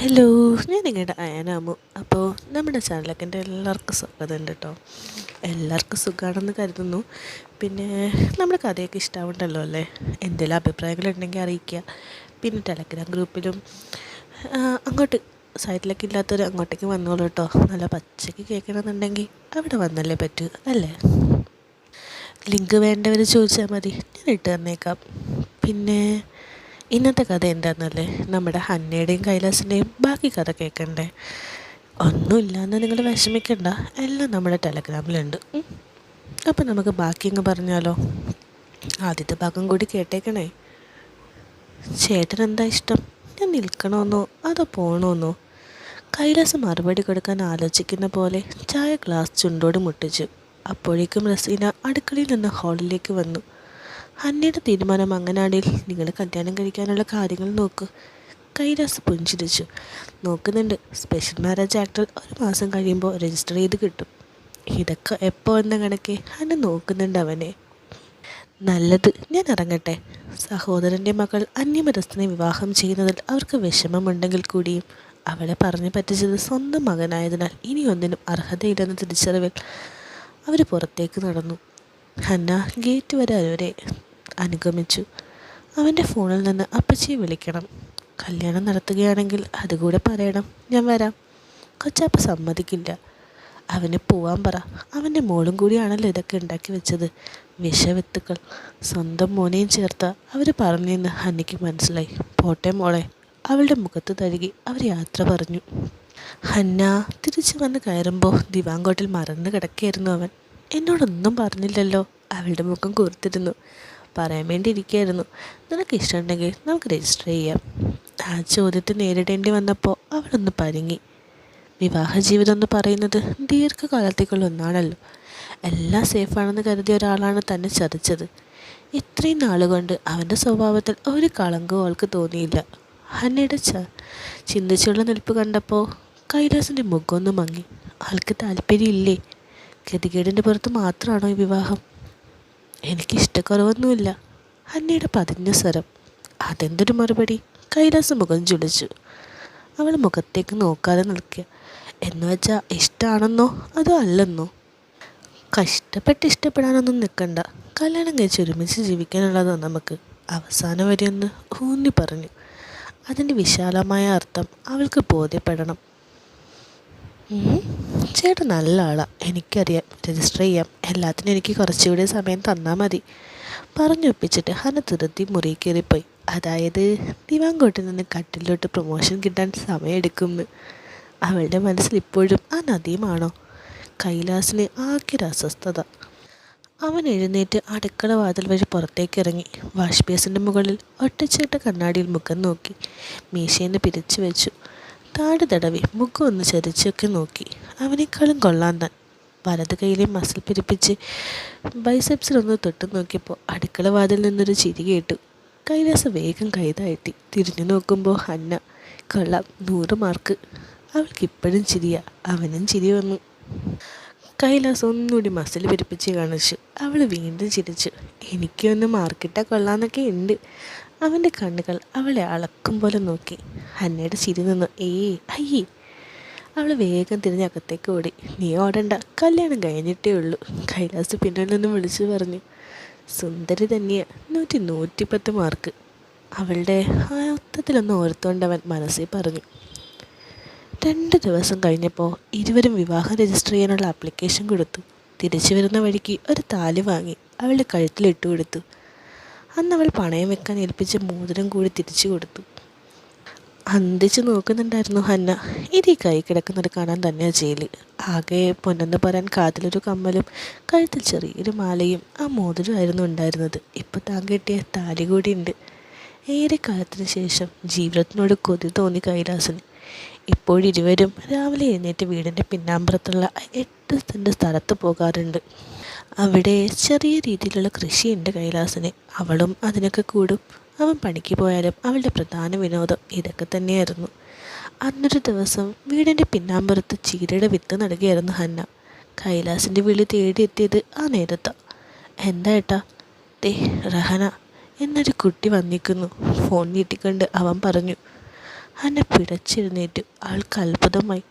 Hello ഞാൻ നിങ്ങളുടെ അയനാമു അപ്പോൾ നമ്മുടെ ചാനലൊക്കെ എന്റെ എല്ലാവർക്കും സുഖതുണ്ട് കേട്ടോ എല്ലാവർക്കും സുഖമാണെന്ന് കരുതുന്നു. പിന്നെ നമ്മുടെ കഥയൊക്കെ ഇഷ്ടമാവുണ്ടല്ലോ അല്ലേ? എന്തെങ്കിലും അഭിപ്രായങ്ങളുണ്ടെങ്കിൽ അറിയിക്കുക. പിന്നെ ടെലഗ്രാം ഗ്രൂപ്പിലും അങ്ങോട്ട് സൈറ്റിലൊക്കെ ഇല്ലാത്തവർ അങ്ങോട്ടേക്ക് വന്നോളൂ കേട്ടോ നല്ല പച്ചയ്ക്ക് കേൾക്കണമെന്നുണ്ടെങ്കിൽ അവിടെ വന്നല്ലേ പറ്റൂ അല്ലേ? ലിങ്ക് വേണ്ടവർ ചോദിച്ചാൽ മതി. ഞാൻ ഇട്ട് തന്നേക്കാം. പിന്നെ ഇന്നത്തെ കഥ എന്താണെന്നല്ലേ നമ്മുടെ ഹന്നയുടെയും കൈലാസിന്റെയും ബാക്കി കഥ കേൾക്കണ്ടേ ഒന്നുമില്ലാന്ന് നിങ്ങൾ വിഷമിക്കണ്ട. എല്ലാം നമ്മുടെ ടെലഗ്രാമിലുണ്ട്. അപ്പം നമുക്ക് ബാക്കി അങ്ങ് പറഞ്ഞാലോ? ആദ്യത്തെ ഭാഗം കൂടി കേട്ടേക്കണേ. ചേട്ടൻ എന്താ ഇഷ്ടം? ഞാൻ നിൽക്കണമെന്നോ അതോ പോകണമെന്നോ കൈലാസ് മറുപടി കൊടുക്കാൻ ആലോചിക്കുന്ന പോലെ ചായ ഗ്ലാസ് ചുണ്ടോട് മുട്ടിച്ചു അപ്പോഴേക്കും റസീന അടുക്കളയിൽ നിന്ന് ഹാളിലേക്ക് വന്നു. ഹന്നയുടെ തീരുമാനം അങ്ങനാണെങ്കിൽ നിങ്ങൾ കല്യാണം കഴിക്കാനുള്ള കാര്യങ്ങൾ നോക്ക്. കൈലാസ് പുഞ്ചിരിച്ചു. നോക്കുന്നുണ്ട്. സ്പെഷ്യൽ മാരേജ് ആക്ടർ ഒരു മാസം കഴിയുമ്പോൾ രജിസ്റ്റർ ചെയ്ത് കിട്ടും. ഇതൊക്കെ എപ്പോൾ എന്ന കണക്കെ? ഹന്ന നോക്കുന്നുണ്ട് അവനെ. നല്ലത്. ഞാൻ ഇറങ്ങട്ടെ. സഹോദരന്റെ മകൾ അന്യമരസ്ഥനെ വിവാഹം ചെയ്യുന്നതിൽ അവർക്ക് വിഷമമുണ്ടെങ്കിൽ കൂടിയും അവളെ പറഞ്ഞു പറ്റിച്ചത് സ്വന്തം മകനായതിനാൽ ഇനിയൊന്നിനും അർഹതയില്ലെന്ന തിരിച്ചറിവിൽ അവർ പുറത്തേക്ക് നടന്നു. ഹന്ന ഗേറ്റ് വരെ അവരെ അനുഗമിച്ചു. അവന്റെ ഫോണിൽ നിന്ന് അപ്പച്ചിയെ വിളിക്കണം. കല്യാണം നടത്തുകയാണെങ്കിൽ അതുകൂടെ പറയണം. ഞാൻ വരാം. കൊച്ചാപ്പ സമ്മതിക്കില്ല. അവന് പോവാൻ പറ. അവന്റെ മോളും കൂടിയാണല്ലോ ഇതൊക്കെ ഉണ്ടാക്കി വെച്ചത്. വിഷവിത്തുക്കൾ. സ്വന്തം മോനെയും ചേർത്ത അവർ പറഞ്ഞെന്ന് ഹന്നിക്ക് മനസ്സിലായി. പോട്ടെ മോളെ. അവളുടെ മുഖത്ത് തഴുകി അവർ യാത്ര പറഞ്ഞു. ഹന്ന തിരിച്ചു വന്ന് കയറുമ്പോൾ ദിവാങ്കോട്ടിൽ മറന്നു കിടക്കുകയായിരുന്നു അവൻ. എന്നോടൊന്നും പറഞ്ഞില്ലല്ലോ. അവളുടെ മുഖം കൂർത്തിരുന്നു. പറയാൻ വേണ്ടി ഇരിക്കുകയായിരുന്നു നിനക്ക് ഇഷ്ടമുണ്ടെങ്കിൽ നമുക്ക് രജിസ്റ്റർ ചെയ്യാം. ആ ചോദ്യത്തെ നേരിടേണ്ടി വന്നപ്പോൾ അവളൊന്ന് പരുങ്ങി വിവാഹ ജീവിതം എന്ന് പറയുന്നത് ദീർഘകാലത്തേക്കുള്ള ഒന്നാണല്ലോ. എല്ലാം സേഫാണെന്ന് കരുതിയ ഒരാളാണ് തന്നെ ചതിച്ചത്. ഇത്രയും നാളുകൊണ്ട് അവന്റെ സ്വഭാവത്തിൽ ഒരു കളങ്കവും അവൾക്ക് തോന്നിയില്ല. ഹന്നയുടെ ച ചിന്തിച്ചുള്ള നിൽപ്പ് കണ്ടപ്പോൾ കൈലാസിന്റെ മുഖമൊന്ന് മങ്ങി. ആൾക്ക് താല്പര്യമില്ലേ? ഗതികേടിന്റെ പുറത്ത് മാത്രമാണോ ഈ വിവാഹം? എനിക്ക് ഇഷ്ടക്കുറവൊന്നുമില്ല അന്നയുടെ പതിഞ്ഞ സ്വരം. അതെന്തൊരു മറുപടി? കൈലാസ് മുഖം ചുളിച്ചു. അവൾ മുഖത്തേക്ക് നോക്കാതെ നിൽക്കുക. എന്ന് വെച്ചാൽ ഇഷ്ടമാണെന്നോ അതോ അല്ലെന്നോ? കഷ്ടപ്പെട്ട് ഇഷ്ടപ്പെടാനൊന്നും നിൽക്കണ്ട കല്യാണം കഴിച്ച് ഒരുമിച്ച് ജീവിക്കാനുള്ളതോ നമുക്ക്. അവസാനം വരെയൊന്ന് ഊന്നി പറഞ്ഞു. അതിന്റെ വിശാലമായ അർത്ഥം അവൾക്ക് ബോധ്യപ്പെടണം. ചേട്ടൻ നല്ല ആളാണ് എനിക്കറിയാം. രജിസ്റ്റർ ചെയ്യാം. എല്ലാത്തിനും എനിക്ക് കുറച്ചുകൂടി സമയം തന്നാൽ മതി. പറഞ്ഞൊപ്പിച്ചിട്ട് ഹന തിരുത്തി മുറി കയറിപ്പോയി. അതായത് ദിവാങ്കോട്ടിൽ നിന്ന് കട്ടിലോട്ട് പ്രൊമോഷൻ കിട്ടാൻ സമയമെടുക്കുമെന്ന് അവളുടെ മനസ്സിൽ ഇപ്പോഴും ആ നദിയുമാണോ കൈലാസിന് ആക്കിയൊരു അസ്വസ്ഥത. അവൻ എഴുന്നേറ്റ് അടുക്കള വാതിൽ വഴി പുറത്തേക്ക് ഇറങ്ങി. വാഷ് ബേസിന്റെ മുകളിൽ ഒട്ടിച്ചിട്ട കണ്ണാടിയിൽ മുഖം നോക്കി. മീശേനെ പിരിച്ചു വെച്ചു. താടി തടവി മുഖം ഒന്ന് ചരിച്ചൊക്കെ നോക്കി. അവനേക്കാളും കൊള്ളാൻ താൻ. വലത് കൈയിലെ മസിൽ പിരിപ്പിച്ച് ബൈസെപ്സിലൊന്ന് തൊട്ട് നോക്കിയപ്പോൾ അടുക്കള വാതിൽ നിന്നൊരു ചിരി കേട്ടു. കൈലാസ വേഗം കൈതാഴ്ത്തി. തിരിഞ്ഞു നോക്കുമ്പോൾ ഹന്ന കൊള്ളാം നൂറ് മാർക്ക്. അവൾക്ക് ഇപ്പോഴും ചിരിയാ. അവനും ചിരി വന്നു. കൈലാസ് ഒന്നുകൂടി മസിൽ പിരിപ്പിച്ച് കാണിച്ചു. അവൾ വീണ്ടും ചിരിച്ചു. എനിക്കൊന്ന് മാർക്കിട്ടാൽ കൊള്ളാന്നൊക്കെ ഉണ്ട്. അവന്റെ കണ്ണുകൾ അവളെ അളക്കും പോലെ നോക്കി. ഹന്നയുടെ ചിരി നിന്ന്. ഏയ് അയ്യേ. അവൾ വേഗം തിരിഞ്ഞ് അകത്തേക്ക് ഓടി. നീ ഓടണ്ട. കല്യാണം കഴിഞ്ഞിട്ടേ ഉള്ളൂ. കൈലാസ് പിന്നിൽ നിന്ന് വിളിച്ചു പറഞ്ഞു. സുന്ദരി തന്നെയാ. നൂറ്റി നൂറ്റിപ്പത്ത് മാർക്ക്. അവളുടെ ആ ഒത്തത്തിലൊന്ന് ഓർത്തുകൊണ്ട് അവൻ മനസ്സിൽ പറഞ്ഞു. രണ്ട് ദിവസം കഴിഞ്ഞപ്പോൾ ഇരുവരും വിവാഹം രജിസ്റ്റർ ചെയ്യാനുള്ള ആപ്ലിക്കേഷൻ കൊടുത്തു. തിരിച്ചു വരുന്ന വഴിക്ക് ഒരു താലി വാങ്ങി. അവളുടെ കഴുത്തിലിട്ട് കൊടുത്തു. അന്ന് അവൾ പണയം വെക്കാൻ ഏൽപ്പിച്ച മോതിരം കൂടി തിരിച്ചു കൊടുത്തു. അന്തിച്ച് നോക്കുന്നുണ്ടായിരുന്നു ഹന്ന. ഇത് ഈ കൈ കിടക്കുന്നത് കാണാൻ തന്നെയാണ് ജയിൽ ആകെ പൊന്നെന്ന് പറയാൻ കാതിലൊരു കമ്മലും കഴുത്തിൽ ചെറിയൊരു മാലയും ആ മോതിരമായിരുന്നു ഉണ്ടായിരുന്നത്. ഇപ്പോൾ താൻ കെട്ടിയ താലി കൂടി ഉണ്ട് ഏറെ കാലത്തിന് ശേഷം ജീവിതത്തിനോട് കൊതി തോന്നി കൈലാസന് ഇപ്പോഴിരുവരും രാവിലെ എഴുന്നേറ്റ് വീടിന്റെ പിന്നാമ്പുറത്തുള്ള എട്ട് സെന്റ് സ്ഥലത്ത് പോകാറുണ്ട്. അവിടെ ചെറിയ രീതിയിലുള്ള കൃഷിയുണ്ട് കൈലാസിന്. അവളും അതിനൊക്കെ കൂടും. അവൻ പണിക്ക് പോയാലും അവളുടെ പ്രധാന വിനോദം ഇതൊക്കെ തന്നെയായിരുന്നു. അന്നൊരു ദിവസം വീടിന്റെ പിന്നാമ്പുറത്ത് ചീരയുടെ വിത്ത് നടുകയായിരുന്നു ഹന്ന. കൈലാസിന്റെ വിളി തേടിയെത്തിയത് ആ നേരത്ത. എന്താ ഏട്ടാ? ദേ റഹന എന്നൊരു കുട്ടി വന്നിക്കുന്നു. ഫോൺ നീട്ടിക്കൊണ്ട് അവൻ പറഞ്ഞു. ഹന്ന പിടച്ചെഴുന്നേറ്റു. ആൾക്ക് അത്ഭുതമായി.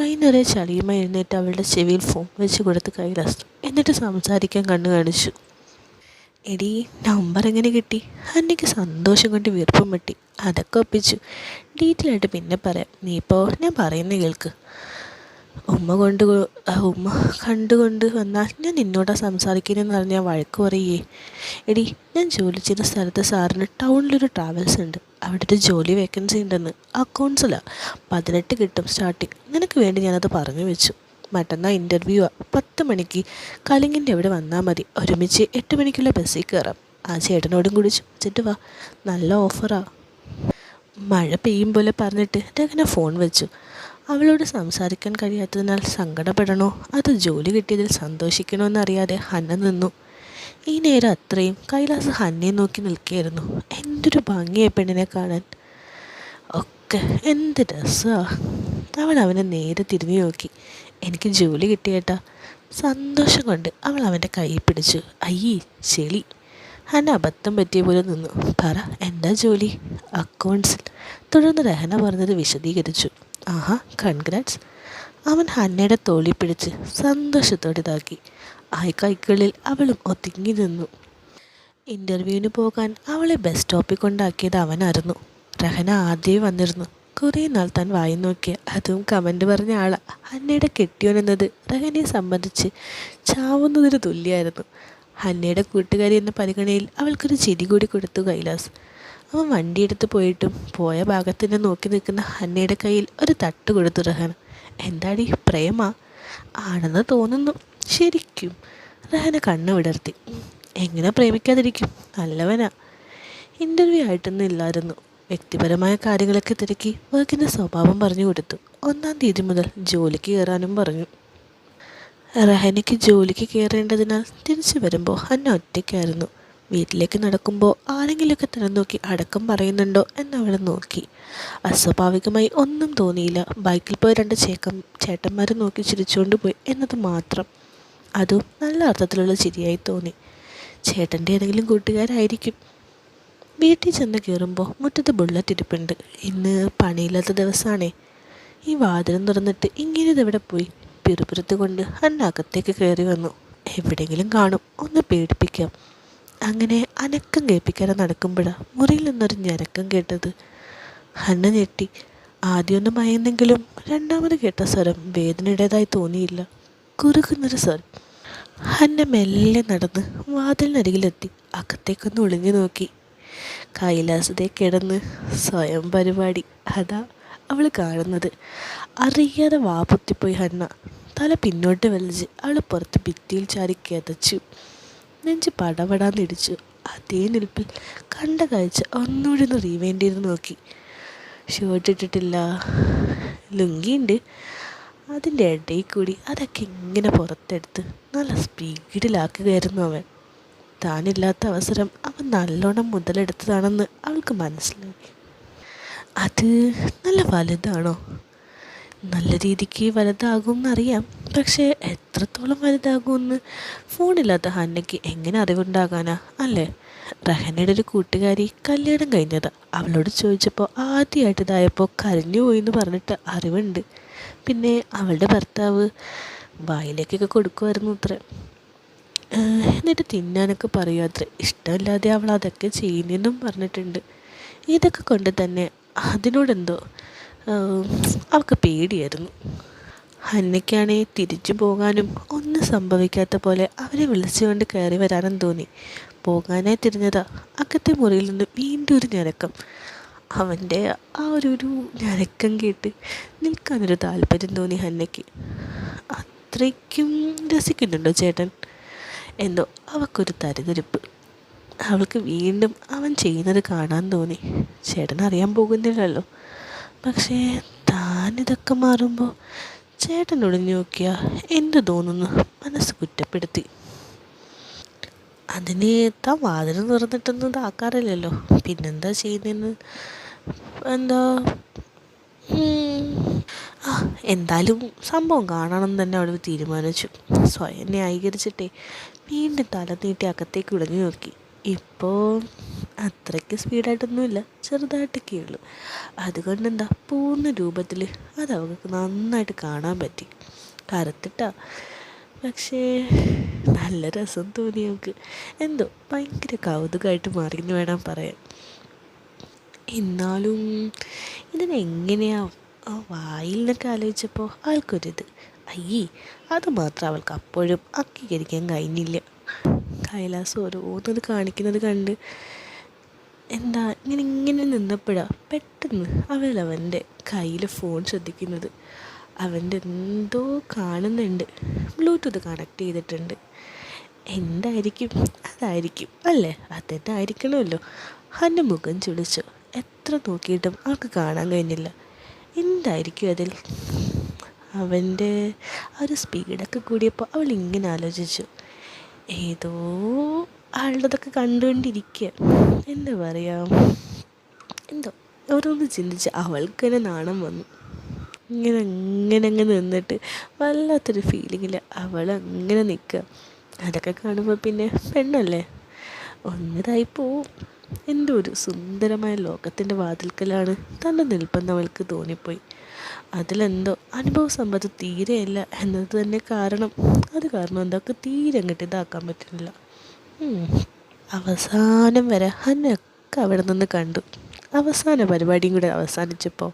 കൈ നിറയെ ചളിയുമായി എഴുന്നേറ്റ് അവളുടെ ചെവിയിൽ ഫോൺ വെച്ച് കൊടുത്ത് കൈലാസ് എന്നിട്ട് സംസാരിക്കാൻ കണ്ണു കാണിച്ചു. എടി നമ്പർ എങ്ങനെ കിട്ടി? അന്നയ്ക്ക് സന്തോഷം കൊണ്ട് വീർപ്പം വെട്ടി. അതൊക്കെ ഒപ്പിച്ചു. ഡീറ്റെയിൽ ആയിട്ട് പിന്നെ പറയാം. നീ ഇപ്പോൾ ഞാൻ പറയുന്ന കേൾക്ക്. ഉമ്മ കൊണ്ട് ഉമ്മ കണ്ടുകൊണ്ട് വന്നാൽ ഞാൻ നിന്നോടാ സംസാരിക്കുന്നതെന്ന് പറഞ്ഞാൽ വഴക്ക് പറയേ. എടി ഞാൻ ജോലി ചെയ്യുന്ന സ്ഥലത്ത് സാറിന് ടൗണിലൊരു ട്രാവൽസ് ഉണ്ട്. അവിടെ ഒരു ജോലി വേക്കൻസി ഉണ്ടെന്ന് അക്കൗണ്ട്സിലാണ് പതിനെട്ട് കിട്ടും സ്റ്റാർട്ടിങ് നിനക്ക് വേണ്ടി ഞാനത് പറഞ്ഞു വെച്ചു. മറ്റന്നാ ഇന്റർവ്യൂ പത്ത് മണിക്ക് കലിങ്ങിന്റെ അവിടെ വന്നാൽ മതി. ഒരുമിച്ച് എട്ട് മണിക്കുള്ള ബസ്സിൽ കയറാം ആ ചേട്ടനോടും കൂടി ചോദിച്ചിട്ട് വാ. നല്ല ഓഫറാ മഴ പെയ്യും പോലെ പറഞ്ഞിട്ട് രഹന ഫോൺ വെച്ചു. അവളോട് സംസാരിക്കാൻ കഴിയാത്തതിനാൽ സങ്കടപ്പെടണോ? അത് ജോലി കിട്ടിയതിൽ സന്തോഷിക്കണോ എന്നറിയാതെ ഹന്ന നിന്നു. ഈ നേരം അത്രയും കൈലാസ് ഹന്നെ നോക്കി നിൽക്കുകയായിരുന്നു. എന്തൊരു ഭംഗിയായി പെണ്ണിനെ കാണാൻ. ഒക്കെ എന്ത് രസമാണ് അവൾ അവനെ നേരെ തിരിഞ്ഞു നോക്കി. എനിക്ക് ജോലി കിട്ടിയേട്ടാ. സന്തോഷം കൊണ്ട് അവൾ അവന്റെ കൈ പിടിച്ചു. അയ്യേ ചെളി. ഹന അബദ്ധം പറ്റിയ പോലെ നിന്നു. പറ എന്താ ജോലി? അക്കൗണ്ട്സിൽ. തുടർന്ന് രഹന പറഞ്ഞത് വിശദീകരിച്ചു. ആഹാ കൺഗ്രാറ്റ്സ് അവൻ ഹന്നയുടെ തോളി പിടിച്ച് സന്തോഷത്തോടെ ഇതാക്കി. ആ കൈകളിൽ അവളും ഒതുങ്ങി നിന്നു. ഇന്റർവ്യൂവിന് പോകാൻ അവളെ ബസ് സ്റ്റോപ്പിൽ കൊണ്ടാക്കിയത് അവനായിരുന്നു. രഹന ആദ്യമേ വന്നിരുന്നു. കുറേ നാൾ താൻ വായി നോക്കിയ അതും കമന്റ് പറഞ്ഞ ആളാ. ഹന്നയുടെ കെട്ടിയോൻ എന്നത് റഹനയെ സംബന്ധിച്ച് ചാവുന്നതിന് തുല്യമായിരുന്നു ഹന്നയുടെ കൂട്ടുകാരി എന്ന പരിഗണയിൽ അവൾക്കൊരു ചിരി കൂടി കൊടുത്തു കൈലാസ്. അവൻ വണ്ടിയെടുത്ത് പോയിട്ടും പോയ ഭാഗത്തിനെ നോക്കി നിൽക്കുന്ന ഹന്നയുടെ കയ്യിൽ ഒരു തട്ട് കൊടുത്തു റഹന എന്താടി പ്രേമ? ആണെന്ന് തോന്നുന്നു. ശരിക്കും. റഹന കണ്ണു വിടർത്തി. എങ്ങനെ പ്രേമിക്കാതിരിക്കും? നല്ലവനാ. ഇന്റർവ്യൂ ആയിട്ടൊന്നും ഇല്ലായിരുന്നു. വ്യക്തിപരമായ കാര്യങ്ങളൊക്കെ തിരക്കി വർക്കിന്റെ സ്വഭാവം പറഞ്ഞു കൊടുത്തു. ഒന്നാം തീയതി മുതൽ ജോലിക്ക് കയറാനും പറഞ്ഞു. റഹനയ്ക്ക് ജോലിക്ക് കയറേണ്ടതിനാൽ തിരിച്ചു വരുമ്പോൾ അന്ന ഒറ്റയ്ക്കായിരുന്നു. വീട്ടിലേക്ക് നടക്കുമ്പോൾ ആരെങ്കിലുമൊക്കെ തന്നെ നോക്കി അടക്കം പറയുന്നുണ്ടോ എന്നവൾ നോക്കി. അസ്വാഭാവികമായി ഒന്നും തോന്നിയില്ല. ബൈക്കിൽ പോയ രണ്ട് ചേക്കം ചേട്ടന്മാർ നോക്കി ചിരിച്ചുകൊണ്ട് പോയി എന്നത് മാത്രം. അതും നല്ല അർത്ഥത്തിലുള്ള ചിരിയായി തോന്നി. ചേട്ടന്റെ ഏതെങ്കിലും കൂട്ടുകാരായിരിക്കും. വീട്ടിൽ ചെന്ന് കയറുമ്പോൾ മുറ്റത്ത് ബുള്ളറ്റ് ഇരിപ്പുണ്ട്. ഇന്ന് പണിയില്ലാത്ത ദിവസമാണേ ഈ വാതിലും തുറന്നിട്ട് ഇങ്ങനെ ഇതെവിടെ പോയി? പിറുപിറുത്ത് കൊണ്ട് അന്നകത്തേക്ക് കയറി വന്നു. എവിടെയെങ്കിലും കാണും. ഒന്ന് പേടിപ്പിക്കാം. അങ്ങനെ അനക്കം കേൾപ്പിക്കാതെ നടക്കുമ്പോഴാണ് മുറിയിൽ നിന്നൊരു ഞരക്കം കേട്ടത്. ഹന്ന ഞെട്ടി. ആദ്യമൊന്ന് മയന്നെങ്കിലും രണ്ടാമത് കേട്ട സ്വരം വേദനയുടേതായി തോന്നിയില്ല. കുറുക്കുന്നൊരു സ്വരം. ഹന്ന മെല്ലെ നടന്ന് വാതിലിനരികിലെത്തി. അകത്തേക്കൊന്ന് ഒളിഞ്ഞു നോക്കി. കൈലാസത്തെ കിടന്ന് സ്വയം പരിപാടി. അതാ അവൾ കാണുന്നത്. അറിയാതെ വാപൊത്തിപ്പോയി ഹന്ന തല പിന്നോട്ട് വലിച്ച് അവൾ പുറത്ത് ഭിത്തിയിൽ ചാരി കിതച്ചു. നെഞ്ച് പടപടാന്നിടിച്ചു അതേ നിൽപ്പിൽ കണ്ട കാഴ്ച ഒന്നുകൂടി ഒന്ന് റീവൈൻഡ് ചെയ്ത് നോക്കി. ഷർട്ട് ഇട്ടിട്ടില്ല. ലുങ്കിയുണ്ട്. അതിന്റെ ഇടയിൽ കൂടി അതൊക്കെ ഇങ്ങനെ പുറത്തെടുത്ത് നല്ല സ്പീഡിലാക്കുകയായിരുന്നു അവൻ. താനില്ലാത്ത അവസരം അവൻ നല്ലോണം മുതലെടുത്തതാണെന്ന് അവൾക്ക് മനസ്സിലായി. അത് നല്ല വലുതാണോ? നല്ല രീതിക്ക് വലുതാകും എന്നറിയാം പക്ഷേ എത്രത്തോളം വലുതാകുമെന്ന് ഫോണില്ലാത്ത ഹന്നയ്ക്ക് എങ്ങനെ അറിവുണ്ടാകാനാ അല്ലേ? റഹനയുടെ ഒരു കൂട്ടുകാരി കല്യാണം കഴിഞ്ഞത് അവളോട് ചോദിച്ചപ്പോൾ ആദ്യമായിട്ട് ഇതായപ്പോൾ കരഞ്ഞു പോയി എന്ന് പറഞ്ഞിട്ട് അറിവുണ്ട്. പിന്നെ അവളുടെ ഭർത്താവ് വായിലേക്കൊക്കെ കൊടുക്കുമായിരുന്നു അത്ര. എന്നിട്ട് തിന്നാനൊക്കെ പറയുമത്രേ ഇഷ്ടമില്ലാതെ അവൾ അതൊക്കെ ചെയ്യുന്നെന്നും പറഞ്ഞിട്ടുണ്ട്. ഇതൊക്കെ കൊണ്ട് തന്നെ അതിനോടെന്തോ അവൾക്ക് പേടിയായിരുന്നു. ഹന്നയ്ക്കാണെങ്കിൽ തിരിച്ചു പോകാനും ഒന്നും സംഭവിക്കാത്ത പോലെ അവരെ വിളിച്ചുകൊണ്ട് കയറി വരാനും തോന്നി. പോകാനായി തിരിഞ്ഞതാ അകത്തെ മുറിയിൽ നിന്ന് വീണ്ടും ഒരു ഞരക്കം. അവന്റെ ആ ഒരു ഒരു ഞരക്കം കേട്ട് നിൽക്കാനൊരു താല്പര്യം തോന്നി ഹന്നയ്ക്ക്. അത്രയ്ക്കും രസിക്കുന്നുണ്ടോ ചേട്ടൻ? എന്തോ അവൾക്കൊരു തരിതരിപ്പ്. അവൾക്ക് വീണ്ടും അവൻ ചെയ്യുന്നത് കാണാൻ തോന്നി. ചേട്ടൻ അറിയാൻ പോകുന്നില്ലല്ലോ. പക്ഷേ താനിതൊക്കെ മാറുമ്പോൾ ചേട്ടൻ ഒളിഞ്ഞു നോക്കിയാൽ എന്തു തോന്നുന്നു? മനസ്സ് കുറ്റപ്പെടുത്തി. അതിന് താൻ വാതിൽ തുറന്നിട്ടൊന്നും ഇതാക്കാറില്ലല്ലോ. പിന്നെന്താ ചെയ്യുന്നതെന്ന്? എന്താ? ആ എന്തായാലും സംഭവം കാണണം തന്നെ അവൾ തീരുമാനിച്ചു. സ്വയം ന്യായീകരിച്ചിട്ടേ വീണ്ടും തല നീട്ടി അകത്തേക്ക് ഉടഞ്ഞു നോക്കി. ഇപ്പോൾ അത്രയ്ക്ക് സ്പീഡായിട്ടൊന്നുമില്ല. ചെറുതായിട്ടൊക്കെ ഉള്ളൂ അതുകൊണ്ട് എന്താ പൂർണ രൂപത്തിൽ അത് അവൾക്ക് നന്നായിട്ട് കാണാൻ പറ്റി. കറുത്തിട്ടാ പക്ഷേ നല്ല രസം തോന്നി അവൾക്ക്. എന്തോ ഭയങ്കര കൗതുകമായിട്ട് മാറിയെന്ന് വേണം പറയാൻ. എന്നാലും ഇതിനെങ്ങനെയാ ആ വായിൽ നിന്നൊക്കെ ആലോചിച്ചപ്പോൾ ആൾക്കൊരിത്. അയ്യേ അത് മാത്രം അവൾക്ക് അപ്പോഴും അംഗീകരിക്കാൻ കഴിഞ്ഞില്ല. കൈലാസം ഓരോന്നത് കാണിക്കുന്നത് കണ്ട് എന്താ ഇങ്ങനെ ഇങ്ങനെ നിന്നപ്പോഴാണ് പെട്ടെന്ന് അവൾ അവന്റെ കയ്യിൽ ഫോൺ ശ്രദ്ധിക്കുന്നത്. അവന്റെ എന്തോ കാണുന്നുണ്ട്. ബ്ലൂടൂത്ത് കണക്ട് ചെയ്തിട്ടുണ്ട്. എന്തായിരിക്കും? അതായിരിക്കും. അല്ലേ? അതന്നെ ആയിരിക്കണമല്ലോ അവന്റെ മുഖം ചുളിച്ചു. എത്ര നോക്കിയിട്ടും അവൾക്ക് കാണാൻ കഴിഞ്ഞില്ല. എന്തായിരിക്കും അതിൽ? അവന്റെ ആ ഒരു സ്പീഡൊക്കെ കൂടിയപ്പോൾ അവൾ ഇങ്ങനെ ആലോചിച്ചു. ഏതോ ആളുടേതൊക്കെ കണ്ടുകൊണ്ടിരിക്കുക. എന്താ പറയുക എന്തോ ഓരോന്ന് ചിന്തിച്ച് അവൾക്ക് തന്നെ നാണം വന്നു. ഇങ്ങനെ അങ്ങനെ അങ്ങ് നിന്നിട്ട് വല്ലാത്തൊരു ഫീലിങ്ങിൽ അവൾ അങ്ങനെ നിൽക്കുക. അതൊക്കെ കാണുമ്പോൾ പിന്നെ പെണ്ണല്ലേ? ഒന്നിതായി പോവും. എന്തോ ഒരു സുന്ദരമായ ലോകത്തിന്റെ വാതിൽക്കലാണ് തന്റെ നിൽപ്പെന്ന് അവൾക്ക് തോന്നിപ്പോയി. അതിലെന്തോ അനുഭവ സമ്പത്ത് തീരെയല്ല എന്നത് തന്നെ കാരണം. അത് കാരണം എന്തൊക്കെ തീരെ അങ്ങോട്ട് ഇതാക്കാൻ പറ്റുന്നില്ല. അവസാനം വരെ ഹനൊക്കെ അവിടെ നിന്ന് കണ്ടു. അവസാന പരിപാടിയും കൂടെ അവസാനിച്ചപ്പോൾ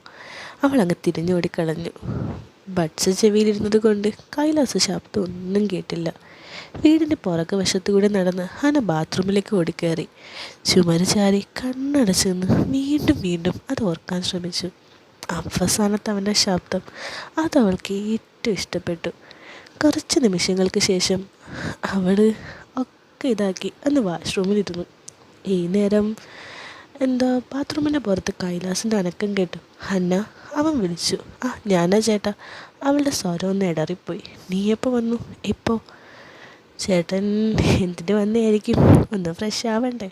അവൾ അങ്ങ് തിരിഞ്ഞോടിക്കളഞ്ഞു ബഡ്സ് ചെവിയിലിരുന്നത് കൊണ്ട് കൈലാസ ശബ്ദം ഒന്നും കേട്ടില്ല. വീടിന്റെ പുറകു വശത്തുകൂടെ നടന്ന് ഹന ബാത്റൂമിലേക്ക് ഓടിക്കയറി ചുമര് ചാരി കണ്ണടച്ചു നിന്ന് വീണ്ടും വീണ്ടും അത് ഓർക്കാൻ ശ്രമിച്ചു. അവസാനത്തെ അവന്റെ ശബ്ദം അതവൾക്ക് ഏറ്റവും ഇഷ്ടപ്പെട്ടു. കുറച്ച് നിമിഷങ്ങൾക്ക് ശേഷം അവൾ ഒക്കെ ഇതാക്കി. അന്ന് വാഷ്റൂമിലിരുന്നു ഈ നേരം എന്താ ബാത്റൂമിന്റെ പുറത്ത് കൈലാസിന്റെ അനക്കം കേട്ടു. ഹന്ന അവൻ വിളിച്ചു. ആ ഞാനാ ചേട്ടാ. അവളുടെ സ്വരം ഒന്ന് ഇടറിപ്പോയി. നീ എപ്പോൾ വന്നു? ഇപ്പോൾ ചേട്ടൻ എന്തിന് വന്നതായിരിക്കും ഒന്ന് ഫ്രഷ് ആവണ്ടേ?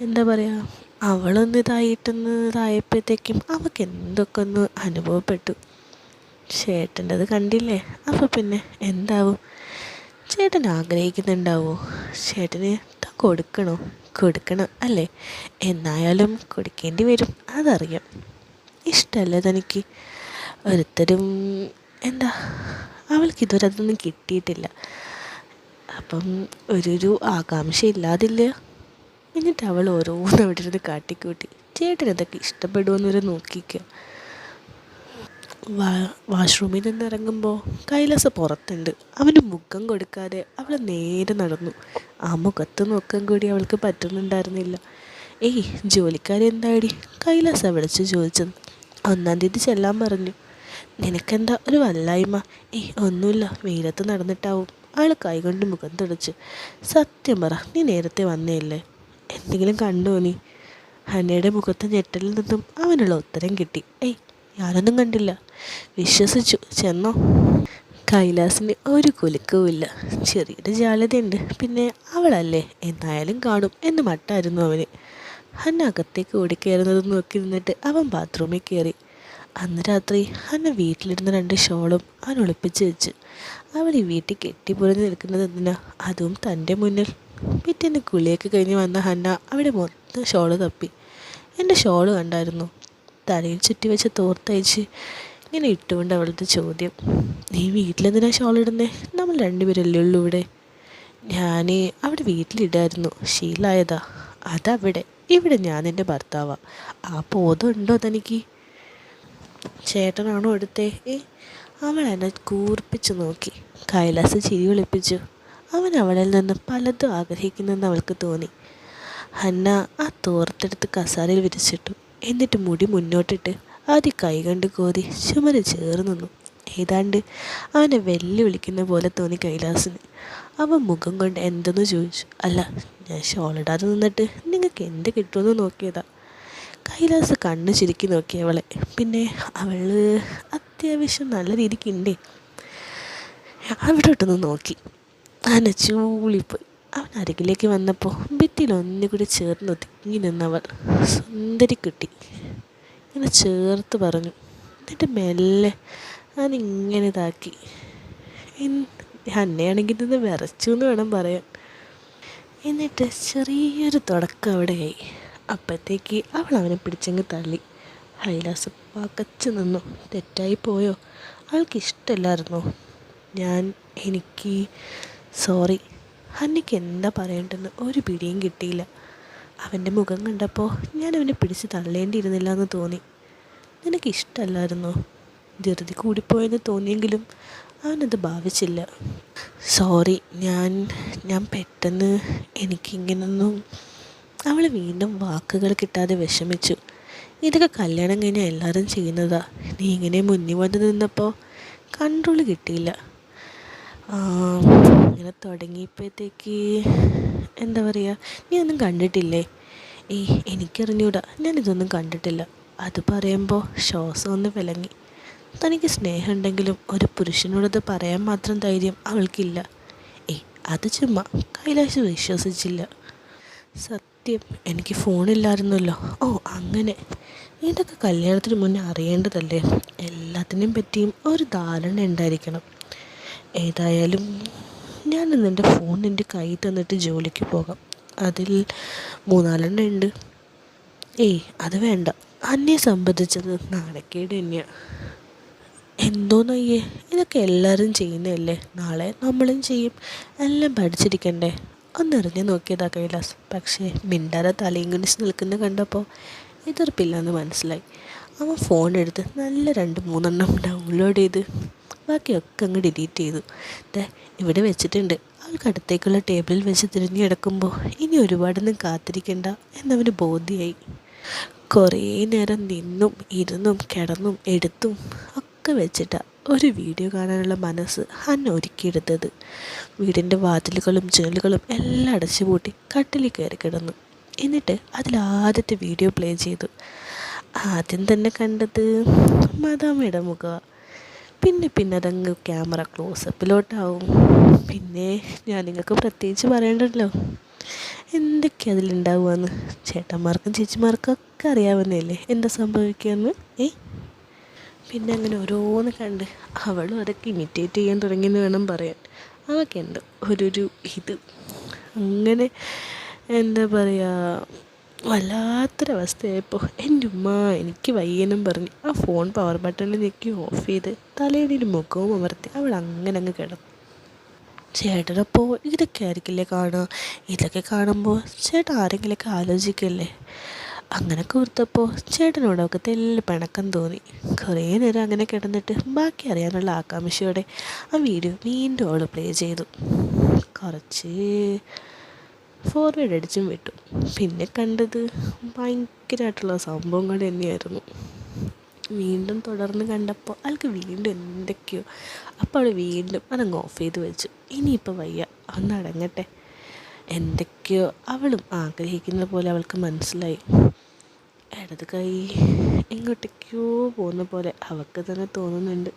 എന്താ പറയുക അവളൊന്ന് ഇതായിട്ടൊന്ന് ഇതായപ്പോഴത്തേക്കും അവൾക്ക് എന്തൊക്കെ ഒന്ന് അനുഭവപ്പെട്ടു. ചേട്ടന്റെത് കണ്ടില്ലേ? അപ്പോൾ പിന്നെ എന്താവും? ചേട്ടൻ ആഗ്രഹിക്കുന്നുണ്ടാവോ? ചേട്ടന് കൊടുക്കണോ കൊടുക്കണം അല്ലേ? എന്നായാലും കൊടുക്കേണ്ടി വരും അതറിയാം. ഇഷ്ടമല്ലേ തനിക്ക്? ഒരുത്തരും എന്താ അവൾക്ക് ഇതുവരെ അതൊന്നും കിട്ടിയിട്ടില്ല. അപ്പം ഒരു ആകാംക്ഷ ഇല്ലാതില്ല എന്നിട്ട് അവൾ ഓരോന്ന് അവിടെ ഇരുന്ന് കാട്ടിക്കൂട്ടി. ചേട്ടൻ ഇതൊക്കെ ഇഷ്ടപ്പെടുമെന്നൊരു നോക്കിക്കുക വാഷ്റൂമിൽ നിന്ന് ഇറങ്ങുമ്പോൾ കൈലാസ പുറത്തുണ്ട്. അവന് മുഖം കൊടുക്കാതെ അവൾ നേരെ നടന്നു. ആ മുഖത്ത് നോക്കാൻ കൂടി അവൾക്ക് പറ്റുന്നുണ്ടായിരുന്നില്ല. ഏയ് ജോലിക്കാരെന്താടി കൈലാസ് വിളിച്ച് ചോദിച്ചത്. ഒന്നാം തീയതി ചെല്ലാൻ പറഞ്ഞു. നിനക്കെന്താ ഒരു വല്ലായ്മ? ഏയ് ഒന്നുമില്ല. വെയിലത്ത് നടന്നിട്ടാവും. ആൾ കൈകൊണ്ട് മുഖം തുടച്ച്. സത്യം പറ നീ നേരത്തെ വന്നേയല്ലേ? എന്തെങ്കിലും കണ്ടോ നീ? ഹനയുടെ മുഖത്തെ ഞെട്ടലിൽ നിന്നും അവനുള്ള ഉത്തരം കിട്ടി. ഏയ് ഞാനൊന്നും കണ്ടില്ല. വിശ്വസിച്ചു. ചെന്നോ? കൈലാസിന് ഒരു കുലുക്കവുമില്ല ചെറിയൊരു ജാലതയുണ്ട്. പിന്നെ അവളല്ലേ? എന്നായാലും കാണും എന്ന് മട്ടായിരുന്നു അവന്. ഹന്ന അകത്തേക്ക് ഓടിക്കയറുന്നത് നോക്കി നിന്നിട്ട് അവൻ ബാത്റൂമിൽ കയറി. അന്ന് രാത്രി ഹന്ന വീട്ടിലിരുന്ന രണ്ട് ഷോളും അവൻ ഒളിപ്പിച്ച് വെച്ച്. അവൾ ഈ വീട്ടിൽ കെട്ടിപ്പൊറിഞ്ഞ് നിൽക്കുന്നത് എന്തിനാ? അതും തന്റെ മുന്നിൽ. പിറ്റേന്ന് കുളിയൊക്കെ കഴിഞ്ഞ് വന്ന ഹന്ന അവിടെ മൊത്തം ഷോൾ തപ്പി. എന്റെ ഷോൾ കണ്ടായിരുന്നു. തലയിൽ ചുറ്റി വെച്ച് തോർത്തയച്ച് ഇങ്ങനെ ഇട്ടുകൊണ്ട് അവളുടെ ചോദ്യം നീ വീട്ടിലെന്തിനാ ഷോൾ ഇടുന്നേ? നമ്മൾ രണ്ടുപേരല്ലേ ഉള്ളൂ ഇവിടെ. ഞാൻ അവിടെ വീട്ടിലിടായിരുന്നു ശീലായതാ. അതവിടെ. ഇവിടെ ഞാൻ എന്റെ ഭർത്താവാ. ആ ബോധമുണ്ടോ തനിക്ക്? ചേട്ടനാണോ എടുത്തേ? ഏ അവൾ എന്നെ കൂർപ്പിച്ചു നോക്കി. കൈലാസ് ചിരി വിളിപ്പിച്ചു. അവൻ അവളിൽ നിന്ന് പലതും ആഗ്രഹിക്കുന്നെന്ന് അവൾക്ക് തോന്നി. ഹന്ന ആ തോർത്തെടുത്ത് കസാരയിൽ വിരിച്ചിട്ടു. എന്നിട്ട് മുടി മുന്നോട്ടിട്ട് ആദ്യ കൈ കണ്ട് കോതി ചുമര് ചേർന്നു നിന്നു. ഏതാണ്ട് അവനെ വെല്ലുവിളിക്കുന്ന പോലെ തോന്നി കൈലാസിന്. അവൻ മുഖം കൊണ്ട് എന്തെന്ന് ചോദിച്ചു. അല്ല ഞാൻ ഷോളിടാതെ നിന്നിട്ട് നിങ്ങൾക്ക് എന്ത് കിട്ടുമെന്ന് നോക്കിയതാ. കൈലാസ് കണ്ണ് ചുരുക്കി നോക്കി അവളെ. പിന്നെ അവൾ അത്യാവശ്യം നല്ല രീതിക്കുണ്ടേ അവിടോട്ടൊന്ന് നോക്കി. അനച്ചൂളിപ്പോയി ചൂളിപ്പോയി. അവൻ അരികിലേക്ക് വന്നപ്പോൾ ഭിത്തിയിൽ ഒന്നുകൂടി ചേർന്ന് ഒതുങ്ങി നിന്നവൾ സുന്ദരി കിട്ടി. ഇങ്ങനെ ചേർത്ത് പറഞ്ഞു എന്നിട്ട് മെല്ലെ ഞാനിങ്ങനെ ഇതാക്കി. അന്നയാണെങ്കിൽ നിന്ന് വിറച്ചു എന്ന് വേണം പറയാൻ. എന്നിട്ട് ചെറിയൊരു തുടക്കം അവിടെയായി. അപ്പോഴത്തേക്ക് അവൾ അവനെ പിടിച്ചങ്ങ് തള്ളി. ഹൈലാസ് പകച്ചു നിന്നു തെറ്റായി പോയോ? അവൾക്ക് ഇഷ്ടമല്ലായിരുന്നോ ഞാൻ എനിക്ക് സോറി ഹന്നിക്ക് എന്താ പറയണ്ടെന്ന് ഒരു പിടിയും കിട്ടിയില്ല. അവന്റെ മുഖം കണ്ടപ്പോൾ ഞാൻ അവനെ പിടിച്ച് തള്ളേണ്ടിയിരുന്നില്ല എന്ന് തോന്നി. നിനക്ക് ഇഷ്ടമല്ലായിരുന്നോ ധൃതി കൂടിപ്പോയെന്ന് തോന്നിയെങ്കിലും അവനത് ഭാവിച്ചില്ല. സോറി ഞാൻ ഞാൻ പെട്ടെന്ന് എനിക്കിങ്ങനൊന്നും അവൾ വീണ്ടും വാക്കുകൾ കിട്ടാതെ വിഷമിച്ചു. ഇതൊക്കെ കല്യാണം കഴിഞ്ഞാൽ എല്ലാവരും ചെയ്യുന്നതാ. നീ ഇങ്ങനെ മുന്നിൽ വന്ന് നിന്നപ്പോൾ കൺട്രോൾ കിട്ടിയില്ല. ഇങ്ങനെ തുടങ്ങിയപ്പോഴത്തേക്ക് എന്താ പറയുക നീ ഒന്നും കണ്ടിട്ടില്ലേ? ഏയ് എനിക്കറിഞ്ഞൂടാ ഞാനിതൊന്നും കണ്ടിട്ടില്ല. അത് പറയുമ്പോൾ ശ്വാസം ഒന്ന് വിലങ്ങി. തനിക്ക് സ്നേഹമുണ്ടെങ്കിലും ഒരു പുരുഷനോടത് പറയാൻ മാത്രം ധൈര്യം അവൾക്കില്ല. ഏയ് അത് ചുമ്മാ കൈലാശ് വിശ്വസിച്ചില്ല. സത്യം എനിക്ക് ഫോണില്ലായിരുന്നല്ലോ. ഓ അങ്ങനെ. ഇതൊക്കെ കല്യാണത്തിന് മുന്നേ അറിയേണ്ടതല്ലേ? എല്ലാത്തിനെയും പറ്റിയും ഒരു ധാരണ ഉണ്ടായിരിക്കണം. ഏതായാലും ഞാൻ എന്റെ ഫോൺ എന്റെ കയ്യിൽ തന്നിട്ട് ജോലിക്ക് പോകാം. അതിൽ മൂന്നാലെണ്ണം ഉണ്ട്. ഏയ് അത് വേണ്ട. അന്നെ സംബന്ധിച്ചത് നാണക്കേട് തന്നെയാണ് എന്തോന്നയ്യേ? ഇതൊക്കെ എല്ലാവരും ചെയ്യുന്നതല്ലേ? നാളെ നമ്മളും ചെയ്യും. എല്ലാം പഠിച്ചിരിക്കണ്ടേ? ഒന്നെറിഞ്ഞ് നോക്കിയതാ കൈലാസ്. പക്ഷേ മിണ്ടാതെ തലയും കുനിച്ച് നിൽക്കുന്ന കണ്ടപ്പോൾ എതിർപ്പില്ലെന്ന് മനസ്സിലായി. അവൻ ഫോൺ എടുത്ത് നല്ല രണ്ട് മൂന്നെണ്ണം ഡൗൺലോഡ് ചെയ്ത് ബാക്കിയൊക്കെ അങ്ങ് ഡിലീറ്റ് ചെയ്തു. ദേ ഇവിടെ വെച്ചിട്ടുണ്ട്. അവൾക്ക് അടുത്തേക്കുള്ള ടേബിളിൽ വെച്ച് തിരിഞ്ഞു കിടക്കുമ്പോൾ ഇനി ഒരുപാടൊന്നും കാത്തിരിക്കണ്ട എന്നവന് ബോധ്യമായി കുറേ നേരം നിന്നും ഇരുന്നും കിടന്നും എടുത്തും ഒക്കെ വെച്ചിട്ടാണ് ഒരു വീഡിയോ കാണാനുള്ള മനസ്സ് ഹന്ന ഒരുക്കിയെടുത്തത്. വീടിന്റെ വാതിലുകളും ജനലുകളും എല്ലാം അടച്ചു പൂട്ടി കട്ടിലിൽ കയറി കിടന്നു. എന്നിട്ട് അതിലാദ്യത്തെ വീഡിയോ പ്ലേ ചെയ്തു. ആദ്യം തന്നെ കണ്ടത് മദാമയുടെ മുഖമാണ് പിന്നെ പിന്നെ അതങ്ങ് ക്യാമറ ക്ലോസപ്പിലോട്ടാവും പിന്നെ ഞാൻ നിങ്ങൾക്ക് പ്രത്യേകിച്ച് പറയണ്ടല്ലോ. എന്തൊക്കെ അതിലുണ്ടാവുകയെന്ന് ചേട്ടന്മാർക്കും ചേച്ചിമാർക്കും ഒക്കെ അറിയാവുന്നതല്ലേ എന്താ സംഭവിക്കുകയെന്ന്? ഏ? പിന്നെ അങ്ങനെ ഓരോന്ന് കണ്ട് അവളും അതൊക്കെ ഇമിറ്റേറ്റ് ചെയ്യാൻ തുടങ്ങിയെന്ന് വേണം പറയാൻ. അവൾക്കുണ്ട് ഒരു ഇത്. അങ്ങനെ എന്താ പറയുക വല്ലാത്തൊരവസ്ഥയായപ്പോൾ എന്റെ ഉമ്മ എനിക്ക് വയ്യനും പറഞ്ഞ് ആ ഫോൺ പവർ ബട്ടണിൽ ഞെക്കി ഓഫ് ചെയ്ത് തലയിടിയിൽ മുഖവും അമർത്തി അവൾ അങ്ങനെ അങ്ങ് കിടന്നു. ചേട്ടനപ്പോൾ ഇതൊക്കെ ആയിരിക്കില്ലേ കാണുക? ഇതൊക്കെ കാണുമ്പോൾ ചേട്ടൻ ആരെങ്കിലുമൊക്കെ ആലോചിക്കല്ലേ? അങ്ങനെ കൂർത്തപ്പോൾ ചേട്ടനോട് അവൾക്ക് തെല്ല് പിണക്കം തോന്നി. കുറേ നേരം അങ്ങനെ കിടന്നിട്ട് ബാക്കി അറിയാനുള്ള ആകാംക്ഷയോടെ ആ വീഡിയോ വീണ്ടും അവൾ പ്ലേ ചെയ്തു. കുറച്ച് ഫോർവേഡ് അടിച്ചും വിട്ടു. പിന്നെ കണ്ടത് ഭയങ്കരമായിട്ടുള്ള സംഭവങ്ങൾ തന്നെയായിരുന്നു. വീണ്ടും തുടർന്ന് കണ്ടപ്പോൾ അയാൾക്ക് വീണ്ടും എന്തൊക്കെയോ. അപ്പോൾ അവൾ വീണ്ടും അതങ്ങ് ഓഫ് ചെയ്ത് വെച്ചു. ഇനിയിപ്പോൾ വയ്യ ഒന്ന് അടങ്ങട്ടെ. എന്തൊക്കെയോ അവളും ആഗ്രഹിക്കുന്ന പോലെ അവൾക്ക് മനസ്സിലായി. ഇടത് കൈ എങ്ങോട്ടേക്കോ പോകുന്ന പോലെ അവൾക്ക് തന്നെ തോന്നുന്നുണ്ട്.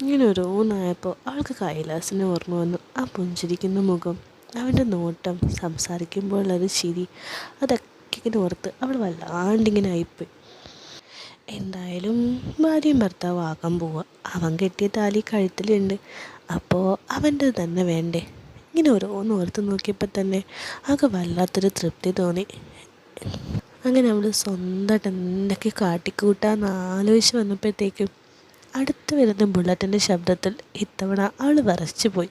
ഇങ്ങനെ ഓരോന്നായപ്പോൾ അവൾക്ക് കൈലാസിന് ഓർമ്മ വന്നു. ആ പുഞ്ചിരിക്കുന്ന മുഖം. അവന്റെ നോട്ടം സംസാരിക്കുമ്പോഴുള്ളൊരു ചിരി അതൊക്കെ ഇങ്ങനെ ഓർത്ത് അവൾ വല്ലാണ്ടിങ്ങനെ ആയിപ്പോയി. എന്തായാലും ഭാര്യയും ഭർത്താവ് ആകാൻ പോവുക. അവൻ കെട്ടിയ താലി കഴുത്തിലുണ്ട്. അപ്പോൾ അവന്റെ തന്നെ വേണ്ടേ? ഇങ്ങനെ ഓരോന്ന് ഓർത്ത് നോക്കിയപ്പോൾ തന്നെ അവൾക്ക് വല്ലാത്തൊരു തൃപ്തി തോന്നി. അങ്ങനെ അവൾ സ്വന്തമായിട്ട് എന്തൊക്കെ കാട്ടിക്കൂട്ടാന്ന് ആലോചിച്ച് വന്നപ്പോഴത്തേക്കും അടുത്ത് വരുന്ന ബുള്ളറ്റിന്റെ ശബ്ദത്തിൽ ഇത്തവണ അവൾ വരച്ചു പോയി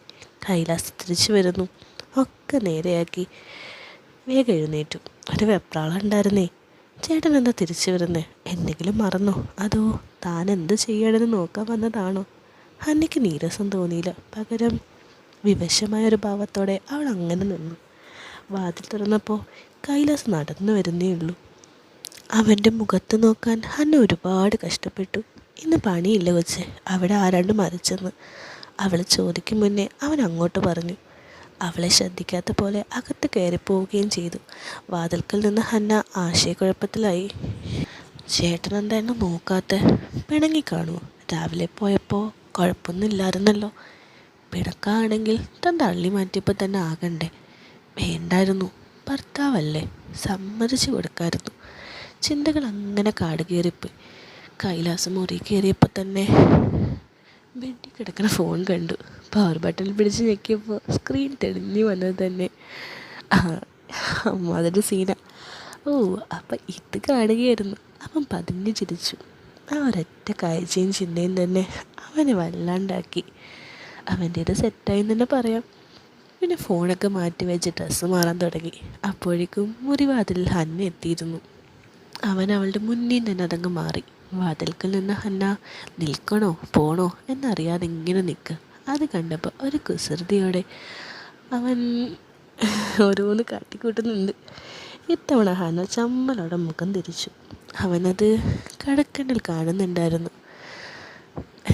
കൈലാസ് തിരിച്ചു വരുന്നു. ഒക്കെ നേരെയാക്കി. വേഗം എഴുന്നേറ്റു. ഒരു വെപ്രാളം ഉണ്ടായിരുന്നേ. ചേട്ടൻ എന്താ തിരിച്ചു വരുന്നേ? എന്തെങ്കിലും മറന്നോ? അതോ താൻ എന്ത് ചെയ്യണമെന്ന് നോക്കാൻ വന്നതാണോ? ഹന്നിക്ക് നീരസം തോന്നിയില്ല. പകരം വിവശമായ ഒരു ഭാവത്തോടെ അവൾ അങ്ങനെ നിന്നു. വാതിൽ തുറന്നപ്പോൾ കൈലാസ് നടന്നു വരുന്നേ ഉള്ളൂ. അവന്റെ മുഖത്ത് നോക്കാൻ ഹന്ന ഒരുപാട് കഷ്ടപ്പെട്ടു. ഇന്ന് പണിയില്ല കൊച്ചെ. അവിടെ ആരാണ്ട് മരിച്ചെന്ന്. അവൾ ചോദിക്കും മുന്നേ അവൻ അങ്ങോട്ട് പറഞ്ഞു. അവളെ ശ്രദ്ധിക്കാത്ത പോലെ അകത്ത് കയറിപ്പോവുകയും ചെയ്തു. വാതിൽക്കൽ നിന്ന് ഹന്ന ആശയക്കുഴപ്പത്തിലായി. ചേട്ടൻ എന്തായിരുന്നു നോക്കാത്ത പിണങ്ങിക്കാണുമോ രാവിലെ പോയപ്പോൾ കുഴപ്പമൊന്നുമില്ലായിരുന്നല്ലോ. പിണക്കാണെങ്കിൽ താൻ തള്ളി മാറ്റിയപ്പോൾ തന്നെ ആകണ്ടേ. വേണ്ടായിരുന്നു. ഭർത്താവല്ലേ? സമ്മതിച്ചു കൊടുക്കായിരുന്നു. ചിന്തകൾ അങ്ങനെ കാട് കയറിപ്പോയി. കൈലാസം മുറി കയറിയപ്പോൾ തന്നെ ബെഡിൽ കിടക്കുന്ന ഫോൺ കണ്ടു. പവർ ബട്ടൺ പിടിച്ച് ഞെക്കിയപ്പോൾ സ്ക്രീൻ തെളിഞ്ഞു വന്നത് തന്നെ. അതൊരു സീന ഓ അപ്പം ഇത് കാണുകയായിരുന്നു. അവൻ പതിഞ്ഞു ചിരിച്ചു. ആ ഒരൊറ്റ കാഴ്ചയും ചിന്തയും തന്നെ അവനെ വല്ലാണ്ടാക്കി. അവന്റേത് സെറ്റായി തന്നെ പറയാം. പിന്നെ ഫോണൊക്കെ മാറ്റി വെച്ച് ഡ്രസ്സ് മാറാൻ തുടങ്ങി. അപ്പോഴേക്കും മുറിവാതിലിൽ ഹന്ന എത്തിയിരുന്നു. അവൻ അവളുടെ മുന്നിൽ തന്നെ അതങ്ങ് മാറി. വാതിൽക്കൽ നിന്ന് ഹന്ന നിൽക്കണോ? പോണോ? എന്നറിയാതെ ഇങ്ങനെ നിൽക്കുക അത് കണ്ടപ്പോൾ ഒരു കുസൃതിയോടെ അവൻ ഓരോന്ന് കാട്ടിക്കൂട്ടുന്നുണ്ട്. ഇത്തവണ ഹന ചമ്മലോടെ മുഖം തിരിച്ചു. അവനത് കടക്കണ്ടിൽ കാണുന്നുണ്ടായിരുന്നു.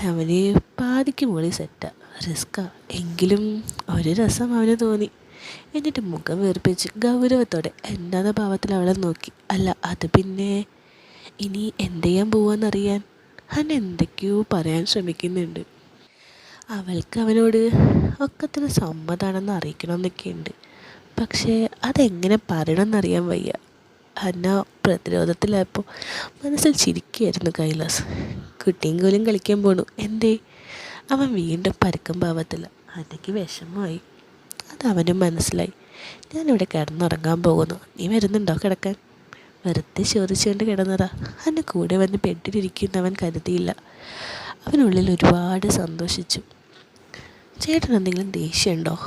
അവന് പാതിക്ക് മുകളിൽ സെറ്റാ റിസ്ക്കാ. എങ്കിലും ഒരു രസം അവന് തോന്നി. എന്നിട്ട് മുഖം വീർപ്പിച്ച് ഗൗരവത്തോടെ എന്താന്ന ഭാവത്തിൽ അവളെ നോക്കി. അല്ല അത് പിന്നെ ഇനി എന്ത് ചെയ്യാൻ പോവാന്നറിയാൻ? അവൻ എന്തൊക്കെയോ പറയാൻ ശ്രമിക്കുന്നുണ്ട്. അവൾക്ക് അവനോട് ഒക്കത്തിന് സമ്മതാണെന്ന് അറിയിക്കണമെന്നൊക്കെയുണ്ട് പക്ഷേ അതെങ്ങനെ പറയണമെന്നറിയാൻ വയ്യ. അന്ന പ്രതിരോധത്തിലായപ്പോൾ മനസ്സിൽ ചിരിക്കുകയായിരുന്നു കൈലാസ്. കുട്ടിയും കോലും കളിക്കാൻ പോണു. എന്തേ? അവൻ വീണ്ടും പരുക്കം പാവത്തില്ല. അന്നയ്ക്ക് വിഷമമായി. അത് അവനും മനസ്സിലായി. ഞാനിവിടെ കിടന്നുറങ്ങാൻ പോകുന്നു. നീ വരുന്നുണ്ടോ കിടക്കാൻ? വെറുതെ ചോദിച്ചുകൊണ്ട് കിടന്നതാ. അന്ന് കൂടെ വന്ന് ബെഡിലിരിക്കുന്നവൻ കരുതിയില്ല. അവനുള്ളിൽ ഒരുപാട് സന്തോഷിച്ചു. ചേട്ടൻ എന്തെങ്കിലും ദേഷ്യമുണ്ടോ?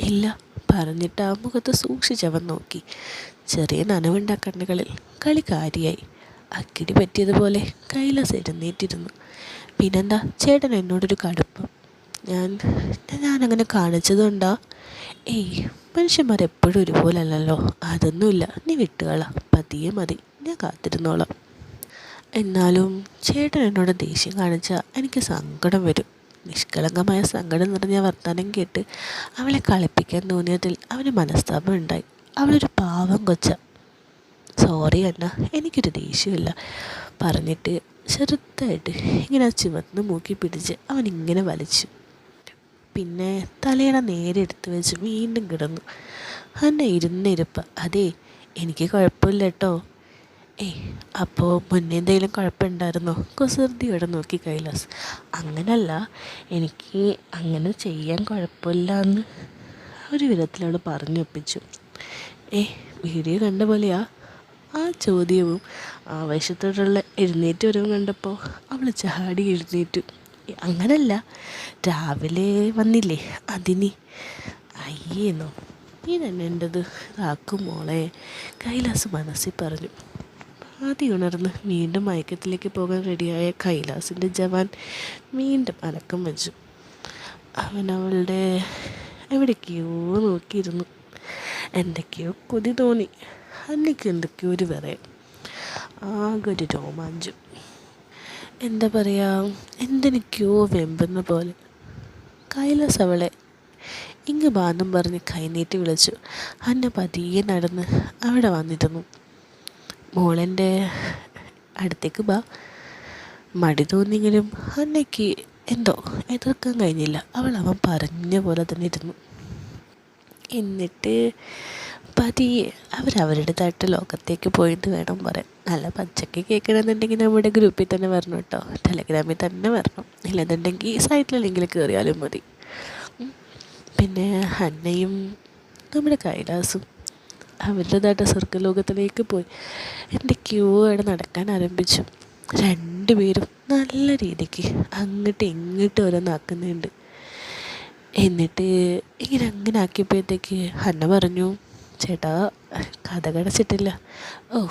ഇല്ല പറഞ്ഞിട്ട് ആ മുഖത്ത് സൂക്ഷിച്ചവൻ നോക്കി. ചെറിയ നനവുണ്ട കണ്ണുകളിൽ. കളി കാര്യായി. അക്കിടി പറ്റിയതുപോലെ കൈലാസ് എഴുന്നേറ്റിരുന്നു. പിന്നെന്താ? ചേട്ടൻ എന്നോടൊരു കടുപ്പം. ഞാൻ ഞാനങ്ങനെ കാണിച്ചതുണ്ടോ ഏയ് മനുഷ്യന്മാരെപ്പോഴും ഒരുപോലെ അല്ലല്ലോ അതൊന്നുമില്ല. നീ വിട്ടുകള. പതിയെ മതി. ഞാൻ കാത്തിരുന്നോളാം. എന്നാലും ചേട്ടൻ എന്നോട് ദേഷ്യം കാണിച്ചാൽ എനിക്ക് സങ്കടം വരും. നിഷ്കളങ്കമായ സങ്കടം നിറഞ്ഞ വർത്തമാനം കേട്ട് അവളെ കളിപ്പിക്കാൻ തോന്നിയതിൽ അവന് മനസ്താപം ഉണ്ടായി. അവളൊരു പാവം കൊച്ച. സോറി അന്ന എനിക്കൊരു ദേഷ്യമില്ല പറഞ്ഞിട്ട് ചെറുതായിട്ട് ഇങ്ങനെ ചുവന്ന് മൂക്കി പിടിച്ച് അവൻ ഇങ്ങനെ വലിച്ചു. പിന്നെ തലയണ നേരെ എടുത്തു വെച്ച് വീണ്ടും കിടന്നു. അന്ന ഇരുന്നിരുപ്പ് അതെ എനിക്ക് കുഴപ്പമില്ല കേട്ടോ ഏയ് അപ്പോൾ മുന്നേ എന്തെങ്കിലും കുഴപ്പമുണ്ടായിരുന്നോ? കുസൃതിയോടെ നോക്കി കൈലാസ്. അങ്ങനല്ല എനിക്ക് അങ്ങനെ ചെയ്യാൻ കുഴപ്പമില്ല എന്ന് ഒരു വിധത്തിലവൾ പറഞ്ഞൊപ്പിച്ചു. ഏ വീഡിയോ കണ്ട പോലെയാ. ആ ചോദ്യവും ആവേശത്തോടുള്ള എഴുന്നേറ്റ് വരവും കണ്ടപ്പോൾ അവൾ ചാടി എഴുന്നേറ്റു. അങ്ങനല്ല. രാവിലെ വന്നില്ലേ അതിനി? അയ്യേന്നോ നീ തന്നെ എന്റെത് ഇതാക്കും മോളെ. കൈലാസ് മനസ്സിൽ പറഞ്ഞു. ആദ്യം ഉണർന്ന് വീണ്ടും മയക്കത്തിലേക്ക് പോകാൻ റെഡിയായ കൈലാസിന്റെ ജവാൻ വീണ്ടും അനക്കം വെച്ചു. അവൻ അവളുടെ എവിടേക്കോ നോക്കിയിരുന്നു. എന്തൊക്കെയോ കൊതി തോന്നി. അന്നയ്ക്ക് എന്തൊക്കെയോ ഒരു വിറയും ആകെ ഒരു രോമാഞ്ചം. എന്താ പറയുക എന്തെനിക്കോ വെമ്പുന്ന പോലെ. കൈലാസ് അവളെ ഇങ്ങ് ബാന്ധം പറഞ്ഞ് കൈനീട്ടി വിളിച്ചു. അന്ന പതിയെ നടന്ന് അവിടെ വന്നിരുന്നു. മോളെന്റെ അടുത്തേക്ക് ബാ. മടി തോന്നിയെങ്കിലും അന്നയ്ക്ക് എന്തോ എതിർക്കാൻ കഴിഞ്ഞില്ല. അവൾ അവൻ പറഞ്ഞ പോലെ തന്നെ ഇരുന്നു. എന്നിട്ട് പതിയെ അവരവരുടേതായിട്ട് ലോകത്തേക്ക് പോയിട്ട് വേണം പറയാൻ. നല്ല പച്ചക്ക് കേൾക്കണമെന്നുണ്ടെങ്കിൽ നമ്മുടെ ഗ്രൂപ്പിൽ തന്നെ വരണം കേട്ടോ. ടെലഗ്രാമിൽ തന്നെ വരണം. ഇല്ലെന്നുണ്ടെങ്കിൽ സൈറ്റിൽ ലിങ്കിൽ കയറിയാലും മതി. പിന്നെ അന്നയും നമ്മുടെ കൈലാസും അവരുടേതായിട്ട് സ്വർഗലോകത്തിലേക്ക് പോയി. എന്റെ ക്യൂ അവിടെ നടക്കാൻ ആരംഭിച്ചു. രണ്ടുപേരും നല്ല രീതിക്ക് അങ്ങോട്ടും ഇങ്ങോട്ടും ഓരോന്നാക്കുന്നുണ്ട് എന്നിട്ട് ഇങ്ങനെ അങ്ങനെ ആക്കിയപ്പോഴത്തേക്ക് ഹന്ന പറഞ്ഞു ചേട്ടാ കഥ കടച്ചിട്ടില്ല. ഓ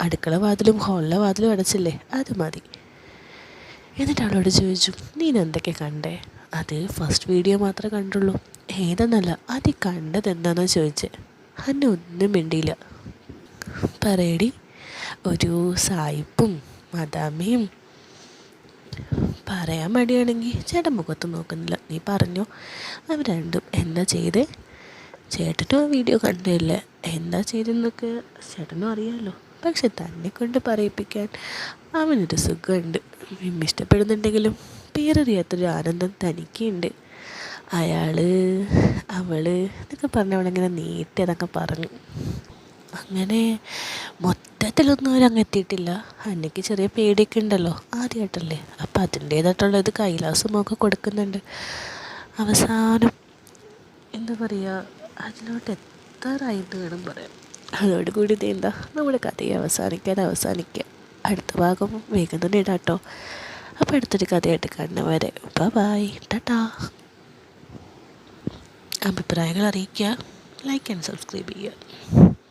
അടുക്കള വാതിലും ഹോളിലെ വാതിലും അടച്ചില്ലേ? അത് മതി. എന്നിട്ട് അവളോട് ചോദിച്ചു നീ എന്തൊക്കെ കണ്ടേ? അത് ഫസ്റ്റ് വീഡിയോ മാത്രമേ കണ്ടുള്ളൂ. ഏതെന്നല്ല അത് കണ്ടത് എന്താണെന്ന് ചോദിച്ചേ? അന്നെ ഒന്നും മിണ്ടിയില്ല. പറയടി ഒരു സായിപ്പും മദാമയും. പറയാൻ മടിയാണെങ്കിൽ ചേട്ടൻ മുഖത്ത് നോക്കുന്നില്ല. നീ പറഞ്ഞോ അവർ രണ്ടും എന്താ ചെയ്തേ? ചേട്ടനും ആ വീഡിയോ കണ്ടില്ല. എന്താ ചെയ്തെന്നൊക്കെ ചേട്ടനും അറിയാമല്ലോ പക്ഷെ തന്നെ കൊണ്ട് പറയിപ്പിക്കാൻ അവനൊരു സുഖമുണ്ട്. ഇഷ്ടപ്പെടുന്നുണ്ടെങ്കിലും പേരറിയാത്തൊരു ആനന്ദം തനിക്കുണ്ട്. അയാൾ അവൾ എന്നൊക്കെ പറഞ്ഞ അവളിങ്ങനെ നീട്ടി അതൊക്കെ പറഞ്ഞു. അങ്ങനെ മൊത്തത്തിലൊന്നും അവരങ്ങ് എത്തിയിട്ടില്ല. അന്നയ്ക്ക് ചെറിയ പേടിയൊക്കെ ഉണ്ടല്ലോ ആദ്യമായിട്ടല്ലേ അപ്പം അതിന്റേതായിട്ടുള്ള ഇത് കൈലാസമൊക്കെ കൊടുക്കുന്നുണ്ട്. അവസാനം എന്താ പറയുക അതിലോട്ട് എത്താറായിട്ട് വേണം പറയാം. അതോടുകൂടി ഇത് എന്താ നമ്മുടെ കഥയെ അവസാനിക്കാൻ അവസാനിക്കുക അടുത്ത ഭാഗം വേഗം തന്നെ ഇടാം കേട്ടോ അപ്പോൾ അടുത്തൊരു കഥയായിട്ട് കാണുന്നവരെ ബായ് ടാറ്റാ അഭിപ്രായങ്ങൾ അറിയിക്കുക ലൈക്ക് ആൻഡ് സബ്സ്ക്രൈബ് ചെയ്യുക.